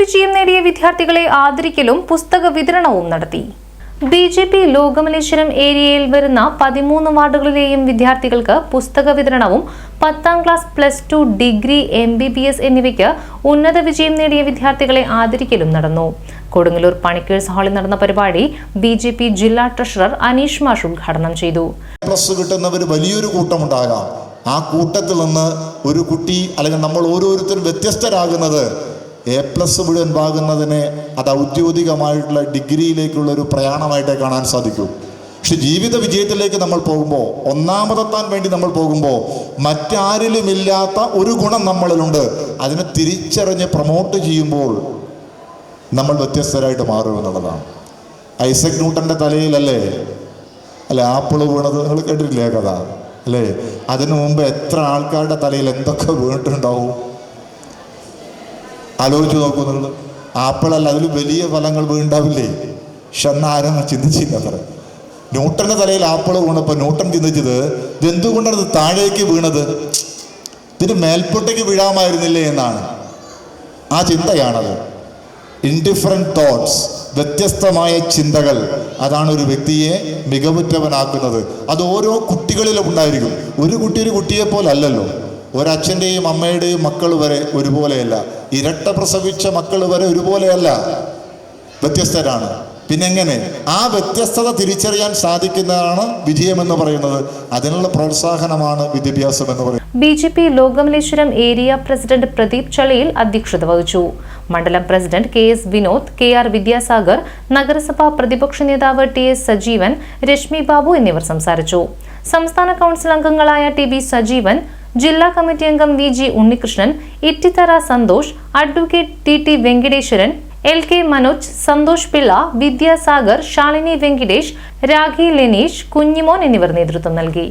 വിജയം നേടിയ വിദ്യാർത്ഥികളെ ആദരിക്കലും പുസ്തക വിതരണവും നടത്തി. ബി ജെ പി ലോകമലേശ്വരം ഏരിയയിൽ വരുന്ന പതിമൂന്ന് വാർഡുകളിലെയും വിദ്യാർത്ഥികൾക്ക് പുസ്തക വിതരണവും പത്താം class plus two degree M B B S എന്നിവയ്ക്ക് ഉന്നത വിജയം നേടിയ വിദ്യാർത്ഥികളെ ആദരിക്കലും നടന്നു. കൊടുങ്ങല്ലൂർ പണിക്കേഴ്സ് ഹാളിൽ നടന്ന പരിപാടി ബി ജെ പി ജില്ലാ ട്രഷറർ അനീഷ് മാഷ് ഉദ്ഘാടനം ചെയ്തു. വലിയൊരു കൂട്ടമുണ്ടാകാം. ആ കൂട്ടത്തിൽ നിന്ന് ഒരു കുട്ടി അല്ലെങ്കിൽ നമ്മൾ ഓരോരുത്തരും വ്യത്യസ്തരാകുന്നത് എ പ്ലസ് മുഴുവൻ വാകുന്നതിനെ അത് ഔദ്യോഗികമായിട്ടുള്ള ഡിഗ്രിയിലേക്കുള്ള ഒരു പ്രയാണമായിട്ടേ കാണാൻ സാധിക്കൂ. പക്ഷെ ജീവിത വിജയത്തിലേക്ക് നമ്മൾ പോകുമ്പോൾ ഒന്നാമതെത്താൻ വേണ്ടി നമ്മൾ പോകുമ്പോൾ മറ്റാരിലുമില്ലാത്ത ഒരു ഗുണം നമ്മളിലുണ്ട്. അതിനെ തിരിച്ചറിഞ്ഞ് പ്രൊമോട്ട് ചെയ്യുമ്പോൾ നമ്മൾ വ്യത്യസ്തരായിട്ട് മാറും എന്നുള്ളതാണ്. ഐസക് ന്യൂട്ടന്റെ തലയിലല്ലേ? അല്ലെ ആപ്പിൾ വീണത്? നിങ്ങൾ കേട്ടിട്ടില്ലേ കഥ? അല്ലേ? അതിനു മുമ്പ് എത്ര ആൾക്കാരുടെ തലയിൽ എന്തൊക്കെ വീണിട്ടുണ്ടാവും? ആലോചിച്ച് നോക്കൂ ആപ്പിളല്ല അതിൽ വലിയ ഫലങ്ങൾ വീണ്ടാവില്ലേ? പക്ഷെ ചിന്തിച്ചില്ല അത്ര? ന്യൂട്ടന്റെ തലയിൽ ആപ്പിൾ വീണപ്പോൾ ന്യൂട്ടൻ ചിന്തിച്ചത് ഇതെന്തുകൊണ്ടാണ് ഇത് താഴേക്ക് വീണത്? ഇതിന് മേൽപോട്ടേക്ക് വീഴാമായിരുന്നില്ലേ എന്നാണ്. ആ ചിന്തയാണത്. ഇൻഡിഫറന്റ് തോട്ട്സ് വ്യത്യസ്തമായ ചിന്തകൾ അതാണ് ഒരു വ്യക്തിയെ മികവുറ്റവനാക്കുന്നത്. അത് ഓരോ കുട്ടികളിലും ഉണ്ടായിരിക്കും. ഒരു കുട്ടി ഒരു കുട്ടിയെ പോലെ അല്ലല്ലോ. ഒരച്ഛന്റെയും അമ്മയുടെയും മക്കൾ വരെ ഒരുപോലെയല്ല. ഇരട്ട പ്രസവിച്ച മക്കൾ വരെ ഒരുപോലെയല്ല. വ്യത്യസ്തരാണ്. പിന്നെങ്ങനെ? ആ വ്യത്യസ്തത തിരിച്ചറിയാൻ സാധിക്കുന്നതാണ് വിജയമെന്ന് പറയുന്നത്. അതിനുള്ള പ്രോത്സാഹനമാണ് വിദ്യാഭ്യാസം എന്ന് പറയുന്നത്. B J P Lokamaleswaram area president Pradeep Chalayil അധ്യക്ഷത വഹിച്ചു. മണ്ഡലം president K S Vinod K R Vidyasagar നഗരസഭാ പ്രതിപക്ഷ നേതാവ് ടി എസ് സജീവൻ രശ്മി ബാബു എന്നിവർ സംസാരിച്ചു. സംസ്ഥാന കൗൺസിൽ അംഗങ്ങളായ ടി വി സജീവൻ ജില്ലാ കമ്മിറ്റി അംഗം V G Unnikrishnan Ittithara Santhosh advocate T T Venkateswaran L K Manoj Santhosh Pillai Vidyasagar Shalini Venkitesh Rakhi Leneesh Kunjimon എന്നിവർ നേതൃത്വം നൽകി.